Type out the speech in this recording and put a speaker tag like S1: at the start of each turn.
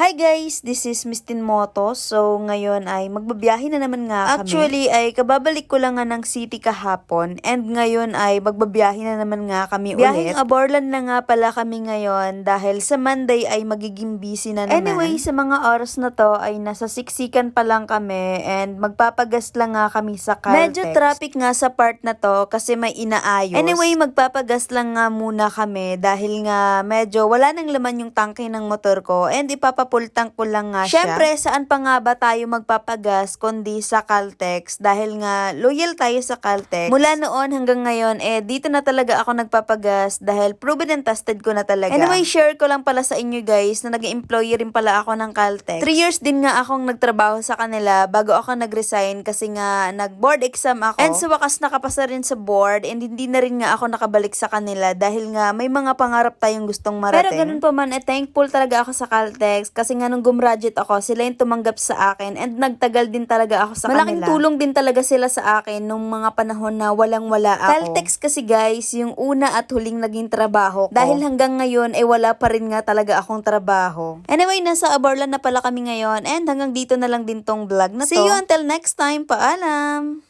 S1: Hi guys, this is Miss Tinmoto. So ngayon ay magbabiyahe na naman nga kami. Actually ay kababalik ko lang nga ng city kahapon and ngayon ay magbabiyahe na naman nga kami
S2: Biyaheng
S1: ulit. Aborlan na nga pala kami ngayon dahil sa Monday ay magiging busy na naman. Anyway, sa mga oras na to ay nasa siksikan pa lang kami and magpapagas lang nga kami sa Caltex. Medyo traffic nga sa part na to kasi may inaayos. Anyway, magpapagas lang nga muna kami dahil nga medyo wala nang laman yung tangke ng motor ko and ipapapultang ko lang nga siya. Syempre, saan pa nga ba tayo magpapagas kundi sa Caltex dahil nga loyal tayo sa Caltex. Mula noon hanggang ngayon, eh dito na talaga ako nagpapagas dahil proven and tested ko na talaga. Anyway, share ko lang pala sa inyo guys na naging employee rin pala ako ng Caltex. Three years din nga akong nagtrabaho sa kanila bago ako nag-resign kasi nga nag-board exam ako. And sa wakas nakapasa rin sa board and hindi na rin nga ako nakabalik sa kanila dahil nga may mga pangarap tayong gustong marating. Pero ganun pa man, eh, thankful talaga ako sa Caltex kasi nga nung gumraduate ako, sila yung tumanggap sa akin and nagtagal din talaga ako sa
S2: Malaking
S1: kanila. tulong din talaga sila sa akin nung mga panahon na walang-wala ako. Caltex kasi guys, yung una at huling naging trabaho ko. Dahil hanggang ngayon, eh wala pa rin nga talaga akong trabaho. Anyway, nasa Aborlan na pala kami ngayon and hanggang dito na lang din tong vlog na to. See you until next time. Paalam!